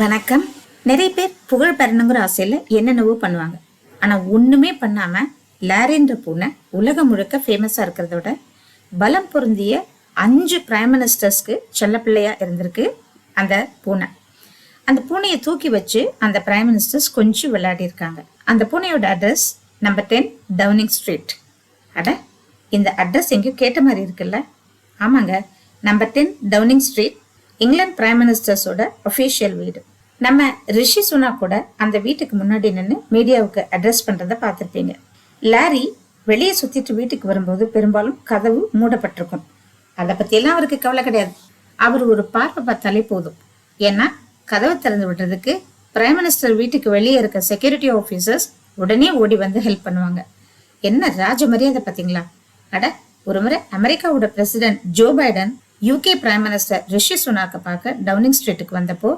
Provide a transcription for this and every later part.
வணக்கம். நிறைய பேர் புகழ் பெறணுங்கிற ஆசையில் என்னென்னவோ பண்ணுவாங்க. ஆனால் ஒன்றுமே பண்ணாமல் லாரின்ற பூனை உலகம் முழுக்க ஃபேமஸாக இருக்கிறதோட பலம் பொருந்திய அஞ்சு பிரைம் மினிஸ்டர்ஸ்க்கு செல்லப்பிள்ளையாக இருந்திருக்கு அந்த பூனை. அந்த பூனையை தூக்கி வச்சு அந்த பிரைம் மினிஸ்டர்ஸ் கொஞ்சம் விளையாடி இருக்காங்க. அந்த பூனையோட address number ten Downing Street அட இந்த அட்ரஸ் எங்கேயும் கேட்ட மாதிரி இருக்குல்ல? ஆமாங்க. Number ten Downing Street England prime மினிஸ்டர்ஸோட official வீடு. நம்ம ரிஷி சுனா கூட அந்த வீட்டுக்கு முன்னாடி நின்று மீடியாவுக்கு அட்ரஸ் பண்ணுறத பார்த்துருப்பீங்க. லாரி வெளியே சுற்றிட்டு வீட்டுக்கு வரும்போது பெரும்பாலும் கதவு மூடப்பட்டிருக்கும். அதை பற்றியெல்லாம் அவருக்கு கவலை கிடையாது. அவர் ஒரு பார்வை பார்த்தாலே போதும். ஏன்னா கதவை திறந்து விடுறதுக்கு பிரைம் மினிஸ்டர் வீட்டுக்கு வெளியே இருக்க செக்யூரிட்டி ஆஃபீஸர்ஸ் உடனே ஓடி வந்து ஹெல்ப் பண்ணுவாங்க. என்ன ராஜ மரியாதை பார்த்தீங்களா? அட ஒரு முறை அமெரிக்காவோட president Joe Biden UK prime minister Rishi சுனாக்கை பார்க்க டவுனிங் ஸ்ட்ரீட்டுக்கு வந்தப்போ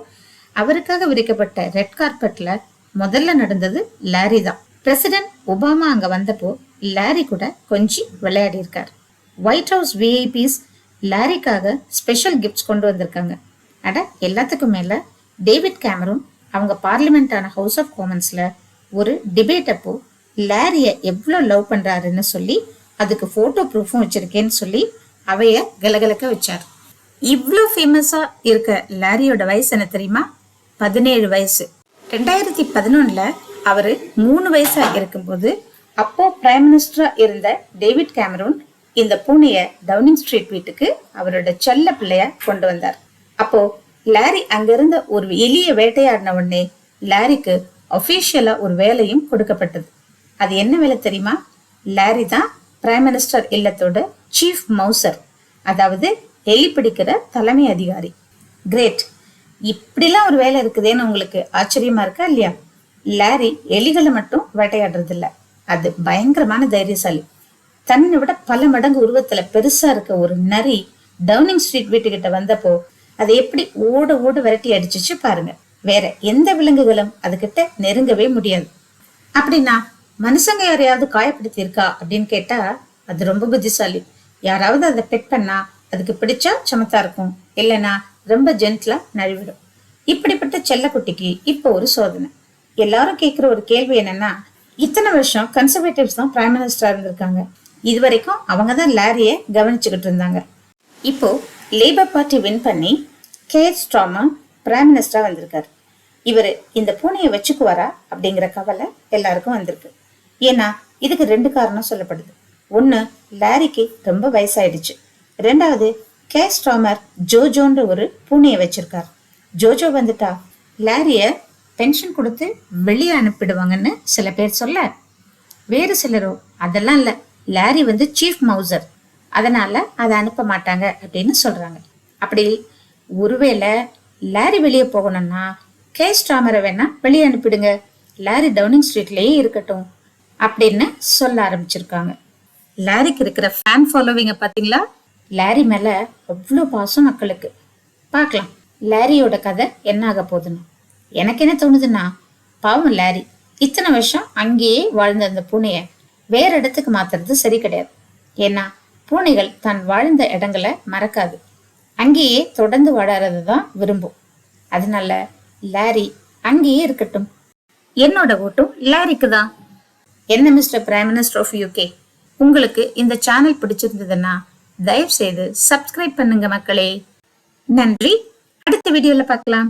அவருக்காக விரிக்கப்பட்ட ரெட் கார்பெட்ல முதல்ல நடந்தது லாரி தான். பிரசிடென்ட் ஒபாமா அங்க வந்தப்போ லாரி கூட கொஞ்சி விளையாடி இருக்கார். ஒயிட் ஹவுஸ் விஐபிஸ் லாரிக்காக ஸ்பெஷல் கிஃப்ட்ஸ் கொண்டு வந்திருக்காங்க. அட எல்லாத்துக்கும் மேல டேவிட் கேமரூன் அவங்க பார்லிமெண்டான ஹவுஸ் ஆஃப் காமன்ஸ்ல ஒரு டிபேட் அப்போ லாரிய எவ்வளோ லவ் பண்றாருன்னு சொல்லி அதுக்கு போட்டோ ப்ரூஃபும் வச்சிருக்கேன்னு சொல்லி அவைய கலகலக்க வச்சார். இவ்வளோ ஃபேமஸாக இருக்க லாரியோட வயசு என்ன தெரியுமா? பதினேழு வயசு. ரெண்டாயிரத்தி பதினொன்றில் அவர் மூணு வயசாக இருக்கும்போது அப்போ பிரைம் மினிஸ்டராக இருந்த டேவிட் கேமரூன் இந்த பூனையை டவுனிங் ஸ்ட்ரீட் வீட்டுக்கு அவரோட செல்ல பிள்ளைய கொண்டு வந்தார். அப்போ லாரி அங்கிருந்த ஒரு எளிய வேட்டையாடின உடனே லாரிக்கு அஃபீஷியலா ஒரு வேலையும் கொடுக்கப்பட்டது. அது என்ன வேலை தெரியுமா? லாரி தான் பிரைம் மினிஸ்டர் இல்லத்தோட சீஃப் மவுசர் அதாவது எலி பிடிக்கிற தலைமை அதிகாரி. கிரேட் இப்படிலாம் ஒரு வேலை இருக்குதேன்னு உங்களுக்கு ஆச்சரியமா இருக்கா இல்லையா? லாரி எலிகளை மட்டும் வேட்டையாடுறது இல்ல அது பயங்கரமான தைரியசாலி. தன்னை விட பல மடங்கு உருவத்துல பெருசா இருக்க ஒரு நரி டவுனிங் ஸ்ட்ரீட் வீட்டுக்கிட்ட வந்தப்போ அதை எப்படி ஓட ஓட விரட்டி அடிச்சிச்சு பாருங்க. வேற எந்த விலங்குகளும் அதுகிட்ட நெருங்கவே முடியாது. அப்படின்னா மனுஷங்க யாரையாவது காயப்படுத்தி இருக்கா அப்படின்னு கேட்டா அது ரொம்ப புத்திசாலி. யாராவது அதை பெட் பண்ணா அதுக்கு பிடிச்சா சமத்தா இருக்கும். இல்லைன்னா ரொம்ப ஜென்ட்லா நழுவிடும். இப்படிப்பட்ட செல்லக்குட்டிக்கு இப்போ ஒரு சோதனை. எல்லாரும் கேட்குற ஒரு கேள்வி என்னன்னா இத்தனை வருஷம் கன்சர்வேட்டிவ்ஸ் தான் பிரைம் மினிஸ்டரா இருந்திருக்காங்க. இது வரைக்கும் அவங்க தான் லாரியை கவனிச்சுக்கிட்டு இருந்தாங்க. இப்போ லேபர் பார்ட்டி வின் பண்ணி கே ஸ்ட்ராமா பிரைம் மினிஸ்டரா வந்திருக்காரு. இவர் இந்த பூனையை வச்சுக்குவாரா அப்படிங்கிற கவலை எல்லாருக்கும் வந்திருக்கு. ஏன்னா இதுக்கு ரெண்டு காரணம் சொல்லப்படுது. ஒன்று லாரிக்கு ரொம்ப வயசாயிடுச்சு. ரெண்டாவது கே. ஸ்டாமர் ஜோஜோன்ற ஒரு பூனையை வச்சிருக்கார். ஜோஜோ வந்துட்டா லாரிய பென்ஷன் கொடுத்து வெளியே அனுப்பிடுவாங்கன்னு சில பேர் சொல்ல வேறு சிலரோ அதெல்லாம் இல்லை. லாரி வந்து சீஃப் மவுசர் அதனால அதை அனுப்ப மாட்டாங்க அப்படின்னு சொல்றாங்க. அப்படி ஒருவேளை லாரி வெளியே போகணும்னா கே. ஸ்டாமரை வேணா வெளியே அனுப்பிடுங்க. லாரி டவுனிங் ஸ்ட்ரீட்லேயே இருக்கட்டும் அப்படின்னு சொல்ல ஆரம்பிச்சிருக்காங்க. லாரிக்கு இருக்கிற ஃபேன் ஃபாலோவிங்க பாத்தீங்களா? லாரி மேல அவ்வளோ பாசம் மக்களுக்கு. பார்க்கலாம் லாரியோட கதை என்ன ஆக போகுதுன்னு. எனக்கு என்ன தோணுதுன்னா பாவம் லாரி. இத்தனை வருஷம் அங்கேயே வாழ்ந்த அந்த பூனையை வேற இடத்துக்கு மாத்துறது சரி கிடையாது. ஏன்னா பூனைகள் தான் வாழ்ந்த இடங்களை மறக்காது. அங்கேயே தொடர்ந்து வாழறது தான் விரும்பும். அதனால லாரி அங்கேயே இருக்கட்டும். என்னோட ஓட்டும் லாரிக்கு தான் என்ன mister prime minister of UK உங்களுக்கு இந்த சேனல் பிடிச்சிருந்ததுன்னா தயவு செய்து சப்ஸ்கிரைப் பண்ணுங்க மக்களே. நன்றி. அடுத்த வீடியோல பார்க்கலாம்.